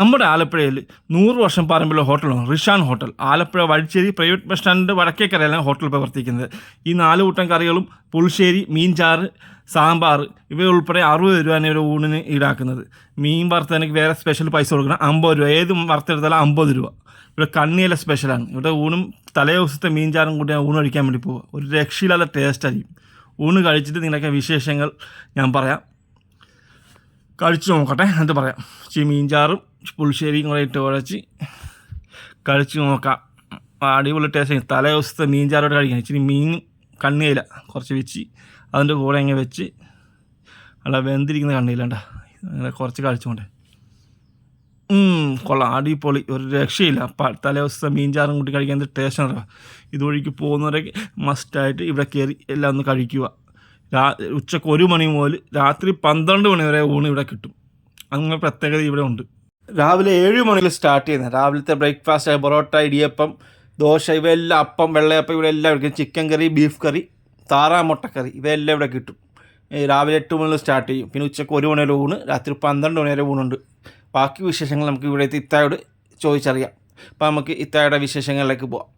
നമ്മുടെ ആലപ്പുഴയിൽ നൂറ് വർഷം പാരമ്പര്യ ഹോട്ടലാണ് Rishan hotel. Alappuzha Vazhicheri private bus സ്റ്റാൻഡിന്റെ വടക്കേക്കരയിലാണ് ഹോട്ടൽ പ്രവർത്തിക്കുന്നത്. ഈ നാല് കൂട്ടം കറികളും പുളിശ്ശേരി മീൻചാറ് സാമ്പാർ ഇവയുൾപ്പെടെ അറുപത് രൂപയാണ് ഒരു ഊണിന് ഈടാക്കുന്നത്. മീൻ വറുത്തതിനൊക്കെ വേറെ സ്പെഷ്യൽ പൈസ കൊടുക്കണം. അമ്പത് രൂപ. ഏത് വറുത്തെടുത്താലും അമ്പത് രൂപ. ഇവിടെ കണ്ണിയല സ്പെഷ്യലാണ് ഇവിടെ ഊണും തലേ ദിവസത്തെ മീൻചാറും കൂടി ഊണ് കഴിക്കാൻ വേണ്ടി പോവുക ഒരു രക്ഷയില്ലാത്ത ടേസ്റ്റ് ആയിരിക്കും. ഊണ് കഴിച്ചിട്ട് നിങ്ങളൊക്കെ വിശേഷങ്ങൾ ഞാൻ പറയാം. കഴിച്ചു നോക്കട്ടെ. എന്നിട്ട് പറയാം. ചീ മീൻചാറും പുളിശ്ശേരിയും കൂടെ ഇട്ട് ഉഴച്ച് കഴിച്ച് നോക്കാം. അടിപൊളി ടേസ്റ്റ് തലേ ദിവസത്തെ മീൻചാറോട്ട് കഴിക്കാം. ഇച്ചിരി മീൻ കണ്ണിയില കുറച്ച് വെച്ച് അതിന്റെ കൂടെ ഇങ്ങനെ വെച്ച് അല്ല വെന്തിരിക്കുന്ന കണ്ണിയിലണ്ട. അങ്ങനെ കുറച്ച് കഴിച്ചുകൊണ്ടേ കൊള്ളാം. അടിപൊളി. ഒരു രക്ഷയില്ല. അപ്പം തലേ ദിവസത്തെ മീൻചാറും കൂട്ടി കഴിക്കാൻ എന്ത് ടേസ്റ്റാണ് ഇതുവഴിക്ക് പോകുന്നവരൊക്കെ മസ്റ്റായിട്ട് ഇവിടെ കയറി എല്ലാം ഒന്ന് കഴിക്കുക. രാ ഉച്ചയ്ക്ക് ഒരു മണി മുതൽ രാത്രി പന്ത്രണ്ട് മണി വരെ ഊണ് ഇവിടെ കിട്ടും. അങ്ങനെ പ്രത്യേകത ഇവിടെ ഉണ്ട്. രാവിലെ ഏഴ് മണിയിൽ സ്റ്റാർട്ട് ചെയ്യുന്നത്. രാവിലത്തെ ബ്രേക്ക്ഫാസ്റ്റ് പൊറോട്ട ഇടിയപ്പം ദോശ ഇവയെല്ലാം അപ്പം വെള്ളയപ്പം ഇവിടെ എല്ലാം ചിക്കൻ കറി ബീഫ് കറി താറാ മുട്ടക്കറി ഇവയെല്ലാം ഇവിടെ കിട്ടും. രാവിലെ എട്ട് മണിയിൽ സ്റ്റാർട്ട് ചെയ്യും. പിന്നെ ഉച്ചയ്ക്ക് ഒരു മണി വരെ ഊണ് രാത്രി പന്ത്രണ്ട് മണി വരെ ഊണുണ്ട്. ബാക്കി വിശേഷങ്ങൾ നമുക്ക് ഇവിടെ ഇത്തായോട് ചോദിച്ചറിയാം. അപ്പോൾ നമുക്ക് ഇത്തായുടെ വിശേഷങ്ങളിലേക്ക് പോവാം.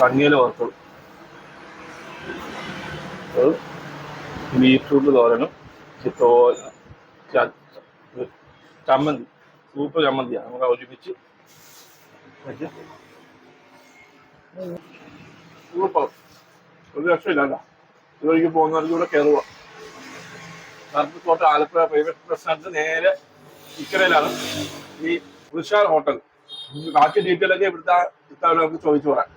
കണ്ണിയിൽ ഓർത്തോളൂ ബീറ്റ്റൂട്ട് തോരനും ചിത്തോ ചമ്മന്തി സൂപ്പ് ചമ്മന്തിയാണ്. നമുക്ക് ഒരുമിച്ച് ഒരു രക്ഷയില്ല ഇതുവഴിക്ക് പോകുന്നവർക്ക് ഇവിടെ കയറുക. കോട്ട ആലപ്പുഴ പ്രൈവറ്റ് റെസ്റ്റോറന്റ് നേരെ ഇക്കരയിലാണ് ഈ വിശാൽ ഹോട്ടൽ ബാക്കി ഡീറ്റെയിൽ ഒക്കെ ഇവിടുത്തെ ഇത്തവണ ചോദിച്ചു പറയാം.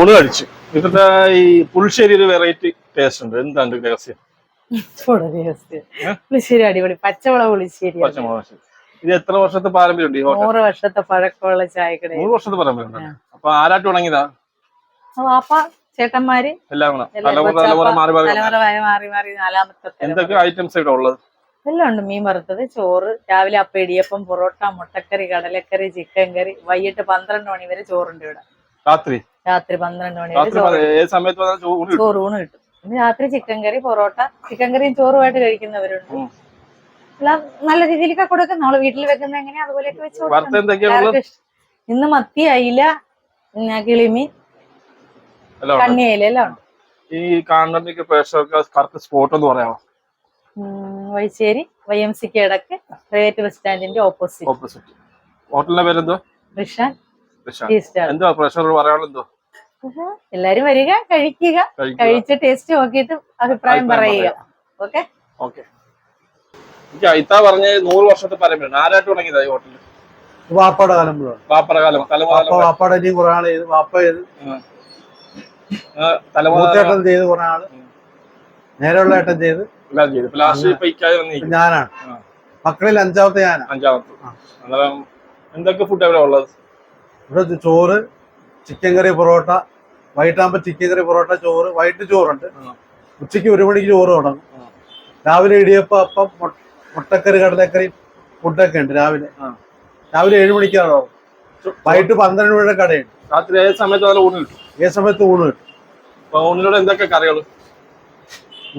ഊണ് കഴിച്ചു. ഇവിടുത്തെ ഈ പുളിശ്ശേരി ഒരു വെറൈറ്റി ടേസ്റ്റ് ഉണ്ട്. എന്താണ് രഹസ്യം? പുളിശ്ശേരി അടിപൊളി. പച്ചമുളക് പുളിശ്ശേരി പച്ചമുളക് ഇത് എത്ര വർഷത്തെ പാരമ്പര്യമുണ്ട് ഈ ഹോട്ടൽ? നൂറ് വർഷത്തെ പഴക്കമുള്ള ചായക്കട നൂറ് വർഷത്തെ പാരമ്പര്യം അപ്പൊ ആരാട്ട് തുടങ്ങിയതാ വാപ്പ ചേട്ടന്മാര്. എല്ലാം കൂടെ. തലമുറ തലമുറ മാറി മാറി മാറി മാറി മാറി നാലാമത്തെ എന്തൊക്കെ ഐറ്റംസ് ഇവിടെ ഉള്ളത്? എല്ലാം ഉണ്ട്. മീൻ വറുത്തത് ചോറ് രാവിലെ അപ്പം ഇടിയപ്പം പൊറോട്ട മുട്ടക്കറി കടലക്കറി ചിക്കൻ കറി. വൈകിട്ട് പന്ത്രണ്ട് മണി വരെ ചോറുണ്ട് ഇവിടെ. രാത്രി? രാത്രി പന്ത്രണ്ട് മണി ചോറ് ഊണ് കിട്ടും. രാത്രി ചിക്കൻ കറി പൊറോട്ട ചിക്കൻ കറിയും ചോറുമായിട്ട് കഴിക്കുന്നവരുണ്ട്. എല്ലാം നല്ല രീതിയിലൊക്കെ കൊടുക്കും. നമ്മൾ വീട്ടിൽ വെക്കുന്ന എങ്ങനെയാ? അതുപോലെയൊക്കെ വെച്ച്. ഇന്ന് മത്തി അയില കിളിമീൻ. കണ്ണിയയില എല്ലാം ഉണ്ട്. ഈ കാണുന്നതിന്റെ പ്രേക്ഷകർക്ക് സ്പോട്ട് എന്ന് പറയാമോ? ഉം, വൈശ്ശേരി വൈ എം സിക്ക് ഇടയ്ക്ക് പ്രൈവറ്റ് ബസ് സ്റ്റാൻഡിന്റെ ഓപ്പോസിറ്റ് ഓപ്പോസിറ്റ് ഹോട്ടലിന്റെ പേരെന്തോ റിഷാൻ. എന്തോ പ്രഷർ പറയാനുള്ള എന്തോ എല്ലാരും വരിക കഴിക്കുക കഴിച്ച ടേസ്റ്റ് നോക്കിയിട്ട് അഭിപ്രായം പറയുക പറയാം. ഓക്കെ? ഓക്കെ. പറഞ്ഞ നൂറ് വർഷത്തെ പാരമ്പര്യം ആരായിട്ട് തുടങ്ങിയതാ ഈ ഹോട്ടലിൽ വാപ്പയുടെ കാലം മുഴുവൻ. പാപ്പറ കാലം തലമുറ വാപ്പ വാപ്പയുടെ ഇനിയും കുറെ ആൾ ചെയ്ത് വാപ്പ ചെയ്ത്. തലമുറ മൂത്തേട്ടൻ ചെയ്ത് കുറെ ആൾ. നേരെയുള്ള ഏട്ടൻ ചെയ്ത്. ഞാനാണ്. മക്കളിൽ അഞ്ചാമത്തെ ഞാനാണ്. അഞ്ചാമത്തെ. എന്തൊക്കെ ഫുഡ് എവിടെ ഉള്ളത്? ഇവിടെ ചോറ് ചിക്കൻ കറി പൊറോട്ട വൈകിട്ടാകുമ്പോ ചിക്കൻ കറി പൊറോട്ട ചോറ് വൈകിട്ട് ചോറുണ്ട്. ഉച്ചയ്ക്ക് ഉച്ചയ്ക്ക് ഒരു മണിക്ക് ചോറ് തുടങ്ങും. രാവിലെ ഇടിയപ്പം അപ്പം മുട്ടക്കറി കടലക്കറി ഫുഡൊക്കെ ഉണ്ട് രാവിലെ. ആ. രാവിലെ ഏഴ് മണിക്കാണോ? വൈകിട്ട് പന്ത്രണ്ട് മണിയുടെ കടയുണ്ട്. രാത്രി ഏത് സമയത്ത് ഊണ് കിട്ടും? ഏത് സമയത്ത് ഊണ് കിട്ടും? ഊണിലൂടെ എന്തൊക്കെ കറികൾ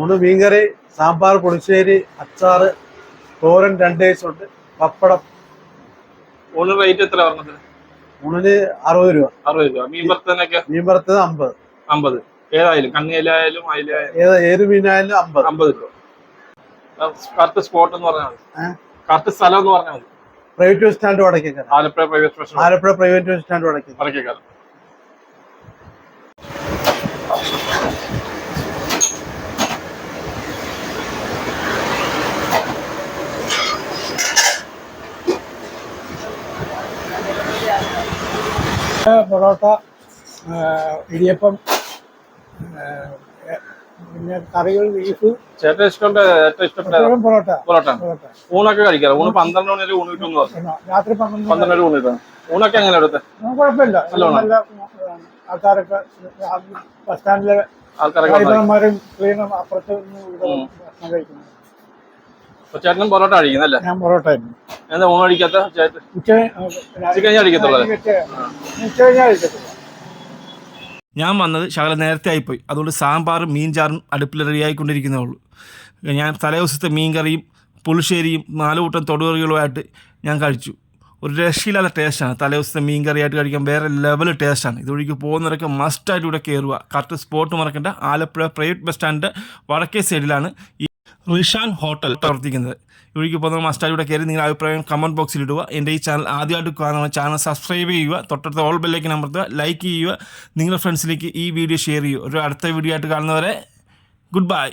ഊണ് മീൻകറി സാമ്പാർ പുളിശ്ശേരി അച്ചാറ് തോരൻ രണ്ട് ഉണ്ട് പപ്പടം. ഊണ് റേറ്റ് എത്ര പറഞ്ഞത്? ഊണിന് അറുപത് രൂപ. അറുപത് രൂപ. മീൻ വറുത്തതിനൊക്കെ മീൻ വറുത്തത് അമ്പത്. അമ്പത്. ഏതായാലും കണ്ണിയിലായാലും അതിലായാലും ഏത് ഏത് മീനായാലും അമ്പത്. അമ്പത് രൂപ. കറക്റ്റ് സ്പോട്ട് എന്ന് പറഞ്ഞാൽ മതി? കറക്റ്റ് സ്ഥലം എന്ന് പറഞ്ഞാൽ മതി. Private bus stand Vadakkekara. Alappuzha private bus stand Alappuzha private bus stand Vadakkekara. Porotta idiyappam പിന്നെ കറികൾ ബീഫ്. ചേട്ടൻ ഇഷ്ടപ്പെട്ട ഏറ്റവും ഇഷ്ടപ്പെട്ട പൊറോട്ട. പൊറോട്ട. ഊണൊക്കെ കഴിക്കാറ്? ഊണ് പന്ത്രണ്ട് മണി വരെ ഊണ് കിട്ടും പറഞ്ഞു. രാത്രി പന്ത്രണ്ട് വരെ ഊണ് കിട്ടും. ഊണൊക്കെ എങ്ങനെ എടുത്ത്? കുഴപ്പമില്ല. നല്ല ആൾക്കാരൊക്കെ ബസ് സ്റ്റാൻഡിലെ ആൾക്കാരൊക്കെ ക്ലീനറും അപ്പുറത്ത്. ഭക്ഷണം കഴിക്കുന്നു ചേട്ടനും പൊറോട്ട കഴിക്കുന്നല്ലേ ഞാൻ പൊറോട്ട എന്താ ഊണ് കഴിക്കാത്ത ചേട്ടൻ? ഉച്ച ഉച്ച ഞാൻ വന്നത് ശകല നേരത്തെ ആയിപ്പോയി. അതുകൊണ്ട് സാമ്പാറും മീൻചാറും അടുപ്പിൽ റെഡിയായിക്കൊണ്ടിരിക്കുന്നേ ഉള്ളൂ. ഞാൻ തലേ ദിവസത്തെ മീൻ കറിയും പുളിശ്ശേരിയും നാല് കൂട്ടം തൊടുകറികളുമായിട്ട് ഞാൻ കഴിച്ചു. ഒരു രക്ഷയില്ലാത്ത ടേസ്റ്റാണ് തലേ ദിവസത്തെ മീൻ കറിയായിട്ട് കഴിക്കാൻ വേറെ ലെവൽ ടേസ്റ്റാണ് ഇതുവഴിക്ക് പോകുന്നവരൊക്കെ മസ്റ്റായിട്ട് ഇവിടെ കയറുക കറക്റ്റ് സ്പോട്ട് മറക്കേണ്ട. ആലപ്പുഴ പ്രൈവറ്റ് ബസ് സ്റ്റാൻഡിന്റെ വടക്കേ സൈഡിലാണ് ഈ റിഷാൻ ഹോട്ടൽ പ്രവർത്തിക്കുന്നത്. ഇവിടേക്ക് പോകുന്ന മസ്റ്റായിട്ട് ഇവിടെ കയറി നിങ്ങളുടെ അഭിപ്രായം കമന്റ് ബോക്സിൽ ഇടുക. എന്റെ ഈ ചാനൽ ആദ്യമായിട്ട് കാണുന്ന ചാനൽ സബ്സ്ക്രൈബ് ചെയ്യുക. തൊട്ടടുത്ത ഓൾ ബെല്ലേക്ക് അമർത്തുക. ലൈക്ക് ചെയ്യുക. നിങ്ങളുടെ ഫ്രണ്ട്സിലേക്ക് ഈ വീഡിയോ ഷെയർ ചെയ്യുക. ഒരു അടുത്ത വീഡിയോ ആയിട്ട് കാണുന്നവരെ ഗുഡ് ബൈ